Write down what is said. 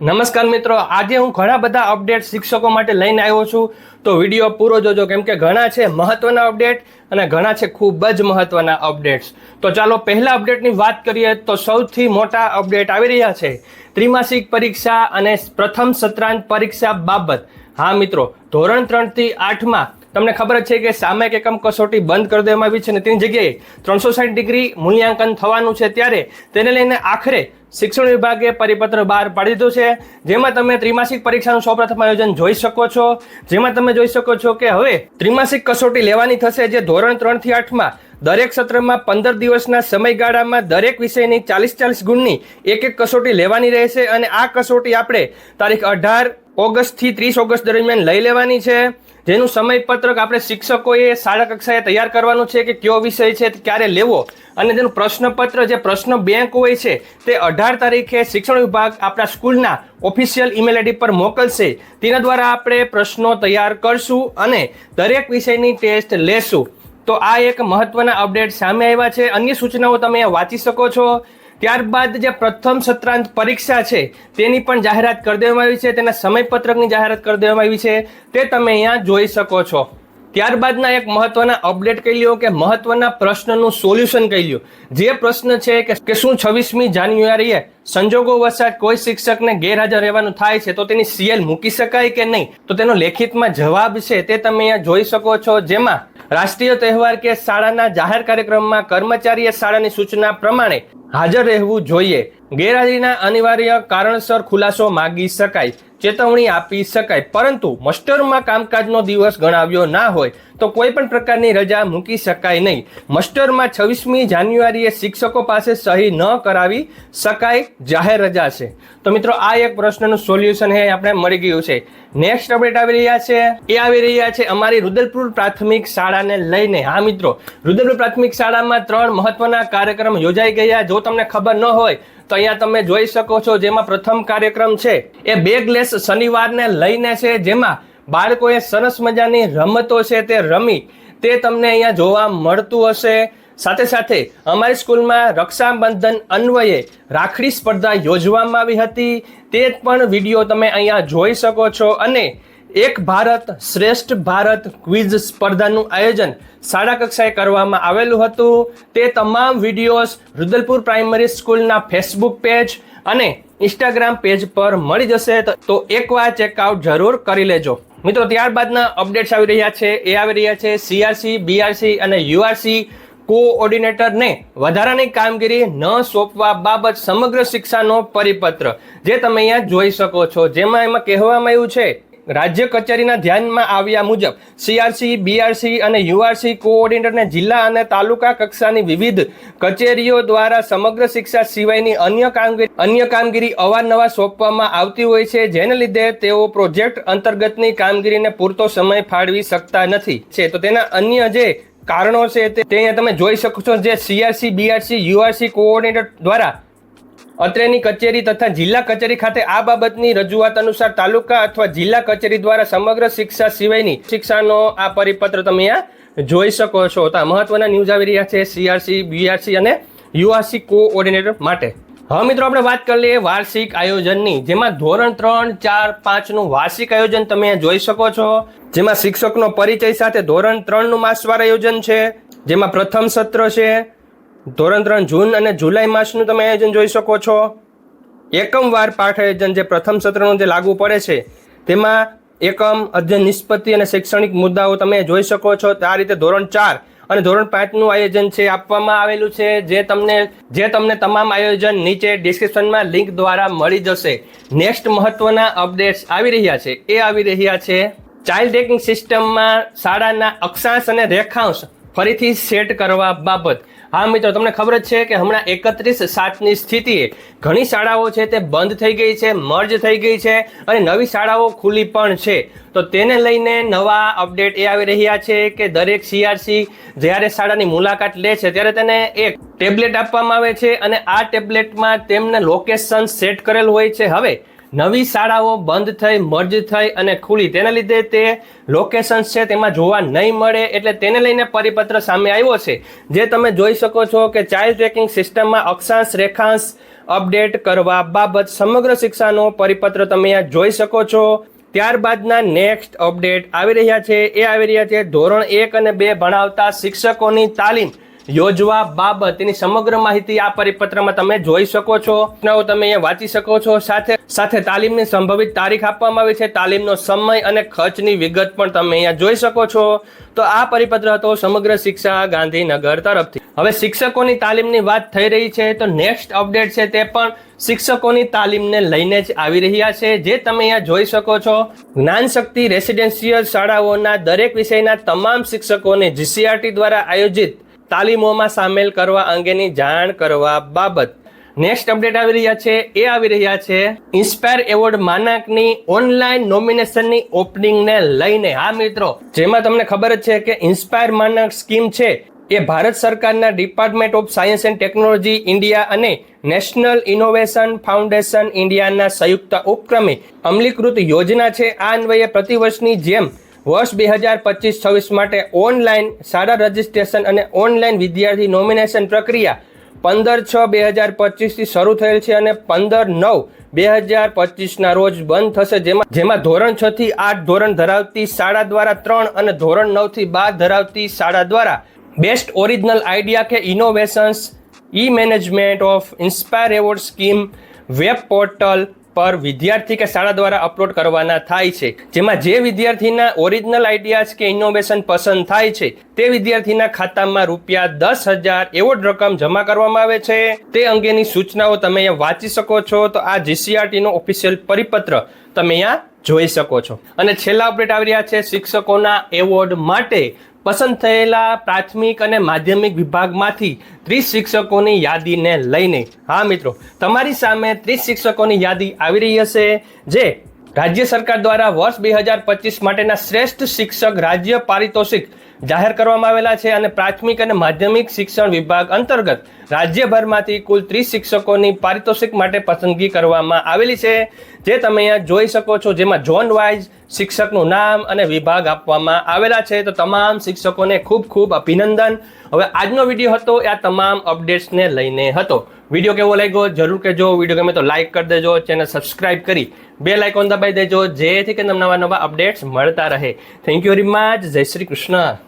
નમસ્કાર મિત્રો, આજે હું ઘણા બધા અપડેટ શિક્ષકો માટે લઈને આવ્યો છું. તો વીડિયો પૂરો જોજો, કેમ કે ઘણા છે મહત્વના અપડેટ અને ઘણા છે ખૂબ જ મહત્વના અપડેટ્સ. તો ચાલો પહેલા અપડેટની વાત કરીએ તો સૌથી મોટા અપડેટ આવી રહ્યા છે. ત્રિમાસિક પરીક્ષા અને પ્રથમ સત્રાંત પરીક્ષા બાબત. હા મિત્રો, ધોરણ ત્રણથી આઠમાં તમને ખબર જ છે કે સામાયિક એકમ કસોટી બંધ કરી દેવામાં આવી છે અને તેની જગ્યાએ ત્રણસો સાઠ ડિગ્રી મૂલ્યાંકન થવાનું છે ત્યારે તેને લઈને આખરે શિક્ષણ વિભાગે પરિપત્ર બહાર પાડી દીધો છે. જેમાં તમે ત્રિમાસિક પરીક્ષાનું સૌપ્રથમ આયોજન જોઈ શકો છો. જેમાં તમે જોઈ શકો છો કે હવે ત્રિમાસિક કસોટી લેવાની થશે જે ધોરણ ત્રણથી આઠમાં દરેક સત્રમાં પંદર દિવસના સમયગાળામાં દરેક વિષયની ચાલીસ ચાલીસ ગુણની એક એક કસોટી લેવાની રહેશે અને આ કસોટી આપણે તારીખ અઢાર ઓગસ્ટથી ત્રીસ ઓગસ્ટ દરમિયાન લઈ લેવાની છે. જેનું સમયપત્રક આપણે શિક્ષકોએ શાળા કક્ષાએ તૈયાર કરવાનું છે કે કયો વિષય છે ક્યારે લેવો? અને તેનું પ્રશ્નપત્ર જે પ્રશ્ન બેંક હોય છે, તે અઢાર તારીખે શિક્ષણ વિભાગ આપણા સ્કૂલના ઓફિશિયલ ઈમેલ આઈડી પર મોકલશે. તેના દ્વારા આપણે પ્રશ્નો તૈયાર કરશું અને દરેક વિષયની ટેસ્ટ લેશું. તો આ એક મહત્વના અપડેટ સામે આવ્યા છે. અન્ય સૂચનાઓ તમે વાંચી શકો છો. ત્યારબાદ જે પ્રથમ સત્રાંત પરીક્ષા છે, તેની પણ જાહેરાત કરી દેવામાં આવી છે, તેના સમયપત્રકની જાહેરાત કરી દેવામાં આવી છે, તે તમે અહીંયા જોઈ શકો છો. ત્યારબાદના એક મહત્વના અપડેટ કહી લ્યો કે મહત્વના પ્રશ્નનું સોલ્યુશન કહી લ્યો. જે પ્રશ્ન છે કે શું છવ્વીસમી જાન્યુઆરીએ સંજોગો વસાત કોઈ શિક્ષકને ગેરહાજર રહેવાનું થાય છે તો તેની સીએલ મૂકી શકાય કે નહીં? તો તેનો લેખિતમાં જવાબ છે તે તમે અહીંયા જોઈ શકો છો. જેમાં રાષ્ટ્રીય તહેવાર કે શાળાના જાહેર કાર્યક્રમમાં કર્મચારીએ શાળાની સૂચના પ્રમાણે હાજર રહેવું જોઈએ. ગેરહાજરીના અનિવાર્ય કારણસર ખુલાસો માગી શકાય. ચેતવણી આપી શકાય. પરંતુ મસ્ટરમાં કામકાજનો દિવસ ગણાવ્યો ના હોય, તો કોઈ પણ પ્રકારની રજા મૂકી શકાય નહીં. મસ્ટરમાં છવ્વીસમી જાન્યુઆરીએ શિક્ષકો પાસે સહી ન કરાવી શકાય જાહેર રજા છે. તો મિત્રો, આ એક પ્રશ્નનું સોલ્યુશન હે, આપણે મળી ગયું છે. નેક્સ્ટ અપડેટ આવી રહ્યા છે. એ આવી રહ્યા છે અમારી રુદ્રપુર પ્રાથમિક શાળાને લઈને. હા, મિત્રો, રુદ્રપુર પ્રાથમિક શાળામાં ત્રણ મહત્વના કાર્યક્રમ યોજાઈ ગયા. જો તમને ખબર ન હોય, તો અહીંયા તમે જોઈ શકો છો જેમાં પ્રથમ કાર્યક્રમ છે, એ બેગલેસ શનિવારને લઈને છે. જેમાં બાળકોએ સરસ મજાની રમતો છે તે રમી, તે તમને અહીંયા જોવા મળતું હશે. સાથે સાથે અમારી સ્કૂલમાં રક્ષાબંધન અન્વયે રાખડી સ્પર્ધા યોજવામાં આવી હતી. તે પણ વીડિયો તમે અહીંયા જોઈ શકો છો અને એક ભારત શ્રેષ્ઠ ભારત ક્વિઝ સ્પર્ધાનું આયોજન શાળા કક્ષાએ કરવામાં આવેલું હતું. તે તમામ વિડીયોઝ રુદલપુર પ્રાઇમરી સ્કૂલના ફેસબુક પેજ અને ઇન્સ્ટાગ્રામ પેજ પર મળી જશે તો- એકવાર ચેકઆઉટ જરૂર કરી લેજો. મિત્રો, ત્યારબાદના અપડેટ્સ આવી રહ્યા છે. એ આવી રહ્યા છે. સીઆરસી, બીઆરસી અને યુઆરસી કોઓર્ડિનેટરને વધારાની કામગીરી ન સોંપવા બાબત સમગ્ર શિક્ષાનો પરિપત્ર, જે તમે અહીંયા જોઈ શકો છો. જેમાં એમાં કહેવામાં આવ્યું છે, રાજ્ય કચેરીના ધ્યાનમાં આવ્યા મુજબ સીઆરસી બીઆરસી અને યુઆરસી કોઓર્ડિનેટરને જિલ્લા અને તાલુકા કક્ષાની વિવિધ કચેરીઓ દ્વારા સમગ્ર શિક્ષા સિવાયની અન્ય કામગીરી અન્ય કામગીરી અવારનવાર સોંપવામાં આવતી હોય છે, જેને લીધે તેઓ પ્રોજેક્ટ અંતર્ગતની કામગીરીને પૂરતો સમય ફાળવી શકતા નથી. છે, તો તેના અન્ય જે કારણો છે તે અહીંયા તમે જોઈ શકો છો જે સીઆરસી બીઆરસી યુઆરસી કોઓર્ડિનેટર દ્વારા અત્રેની કચેરી તથા જિલ્લા કચેરી ખાતે આ બાબતની રજૂઆત અનુસાર તાલુકા અથવા જિલ્લા કચેરી દ્વારા સમગ્ર શિક્ષા સિવાયની શિક્ષાનો આ પરિપત્ર તમે અહીંયા જોઈ શકો છો. તો મહત્વના ન્યૂઝ આવી રહ્યા છે સીઆરસી બીઆરસી અને યુઆરસી કોઓર્ડિનેટર માટે. હવે મિત્રો આપણે વાત કરી લઈએ વાર્ષિક આયોજનની, જેમાં ધોરણ ત્રણ, ચાર, પાંચનું વાર્ષિક આયોજન તમે જોઈ શકો છો. જેમાં શિક્ષકનો પરિચય સાથે ધોરણ ત્રણનું માસવાર આયોજન છે, જેમાં પ્રથમ સત્ર છે. ધોરણ ત્રણ જૂન અને જુલાઈ માસનું તમે આયોજન જોઈ શકો છો. એકમવાર પાઠ આયોજન જે પ્રથમ સત્રનું જે લાગુ પડે છે, તેમાં એકમ, અધ્યયન, નિષ્પત્તિ અને શૈક્ષણિક મુદ્દાઓ તમે જોઈ શકો છો. તે આ રીતે ધોરણ ચાર અને ધોરણ પાંચનું આયોજન છે, આપવામાં આવેલું છે, જે તમને જે તમને તમામ આયોજન નીચે ડિસ્ક્રિપ્શનમાં લિંક દ્વારા મળી જશે. નેક્સ્ટ મહત્વના અપડેટ્સ આવી રહ્યા છે. એ આવી રહ્યા છે ચાઇલ્ડ ટેકિંગ સિસ્ટમમાં શાળાના અક્ષાંશ અને રેખાંશ ફરીથી સેટ કરવા બાબત. હા, મિત્રો, તમને ખબર જ છે કે હમણાં એકત્રીસ સાતની સ્થિતિએ ઘણી શાળાઓ છે તે બંધ થઈ ગઈ છે મર્જ થઈ ગઈ છે અને નવી શાળાઓ ખુલ્લી પણ છે. તો તેને લઈને નવા અપડેટ એ આવી રહ્યા છે કે દરેક સીઆરસી જ્યારે શાળાની મુલાકાત લે છે, ત્યારે તેને એક ટેબ્લેટ આપવામાં આવે છે અને આ ટેબ્લેટમાં તેમને લોકેશન સેટ કરેલ હોય છે. હવે નવી શાળાઓ બંધ થઈ મર્જ થઈ અને ખુલી. તેના લીધે તે લોકેશન છે તેમાં જોવા નહીં મળે એટલે તેને લઈને પરિપત્ર સામે આવ્યો છે. જે તમે જોઈ શકો છો કે ચાઇલ્ડ ટ્રેકિંગ સિસ્ટમમાં અક્ષાંશ, રેખાંશ અપડેટ કરવા બાબત સમગ્ર શિક્ષાનો પરિપત્ર તમે અહીંયા જોઈ શકો છો. ત્યારબાદના નેક્સ્ટ અપડેટ આવી રહ્યા છે. એ આવી રહ્યા છે. ધોરણ એક અને બે ભણાવતા શિક્ષકોની તાલીમ. યોજવા બાબત, એની સમગ્ર માહિતી આ પરિપત્રમાં તમે જોઈ શકો છો. નવો તમે અહીંયા વાંચી શકો છો. સાથે સાથે તાલીમની સંભવિત તારીખ આપવામાં આવી છે. તાલીમનો સમય અને ખર્ચની વિગત પણ તમે અહીંયા જોઈ શકો છો. તો આ પરિપત્ર હતો સમગ્ર શિક્ષા ગાંધીનગર તરફથી. હવે શિક્ષકોની તાલીમની વાત થઈ રહી છે, તો નેક્સ્ટ અપડેટ છે તે પણ શિક્ષકોની તાલીમને લઈને જ આવી રહ્યા છે, જે તમે અહીંયા જોઈ શકો છો. જ્ઞાન શક્તિ રેસિડેન્શિયલ શાળાઓના દરેક વિષયના તમામ શિક્ષકોને જીસીઆરટી દ્વારા આયોજિત તાલીમોમાં સામેલ કરવા અંગેની જાણ કરવા બાબત. નેક્સ્ટ અપડેટ આવી રહ્યા છે. એ આવી રહ્યા છે. ઇન્સ્પાયર એવોર્ડ માનાકની ઓનલાઈન નોમિનેશનની ઓપનિંગને લઈને. હા, મિત્રો, જેમાં તમને ખબર જ છે કે ઇન્સ્પાયર માનક સ્કીમ છે એ ભારત સરકારના Department of Science and Technology India અને નેશનલ ઇનોવેશન ફાઉન્ડેશન ઇન્ડિયાના સંયુક્ત ઉપક્રમે અમલીકૃત યોજના છે. આ અન્વયે પ્રતિવર્ષની જેમ વર્ષ બે હજાર પચીસ છવ્વીસ માટે ઓનલાઈન શાળા રજિસ્ટ્રેશન અને ઓનલાઈન વિદ્યાર્થી નોમિનેશન પ્રક્રિયા પંદર છ બે હજાર પચીસથી શરૂ થયેલ છે અને પંદર નવ બે હજાર પચીસના રોજ બંધ થશે. જેમાં જેમાં ધોરણ છ થી આઠ ધોરણ ધરાવતી શાળા દ્વારા ત્રણ અને ધોરણ નવથી બાર ધરાવતી શાળા દ્વારા બેસ્ટ ઓરિજિનલ આઈડિયા કે innovations, E Management of Inspire Award Scheme, web portal પર વિદ્યાર્થી કે શાળા દ્વારા અપલોડ કરવાના થાય છે. જેમાં જે વિદ્યાર્થીના ઓરિજિનલ આઈડિયાઝ કે ઇનોવેશન પસંદ થાય છે, તે વિદ્યાર્થીના ખાતામાં રૂપિયા દસ હજાર એવોર્ડ રકમ જમા કરવામાં આવે છે. તે અંગેની સૂચનાઓ તમે અહીંયા વાંચી શકો છો. તો આ જીસીઆરટીનો ઓફિશિયલ પરિપત્ર તમે અહીંયા જોઈ શકો છો. અને છેલ્લા અપડેટ આવી રહ્યા છે શિક્ષકોના એવોર્ડ માટે પસંદ થયેલા પ્રાથમિક અને માધ્યમિક વિભાગમાંથી ત્રીસ શિક્ષકોની યાદીને લઈને. હા, મિત્રો, તમારી સામે ત્રીસ શિક્ષકોની યાદી આવી રહી હશે, જે રાજ્ય સરકાર દ્વારા વર્ષ બે હજાર પચીસ માટેના શ્રેષ્ઠ શિક્ષક રાજ્ય પારિતોષિક જાહેર કરવામાં આવેલા છે અને પ્રાથમિક અને માધ્યમિક શિક્ષણ વિભાગ અંતર્ગત રાજ્યભરમાંથી કુલ ત્રીસ શિક્ષકોની પારિતોષિક માટે પસંદગી કરવામાં આવેલી છે. જે તમે અહીંયા જોઈ શકો છો, જેમાં ઝોન વાઇઝ શિક્ષકનું નામ અને વિભાગ આપવામાં આવેલા છે, તો તમામ શિક્ષકોને ખૂબ ખૂબ અભિનંદન. હવે આજનો વીડિયો હતો એ આ તમામ અપડેટ્સને લઈને હતો. વીડિયો કેવો લાગ્યો જરૂર કહેજો. વીડિયો ગમે તો લાઇક કરી દેજો, ચેનલ સબસ્ક્રાઇબ કરી બે લાઇકોન દબાઈ દેજો, જેથી કે તમને નવા નવા અપડેટ્સ મળતા રહે. થેન્ક યુ વેરી મચ જય શ્રી કૃષ્ણ.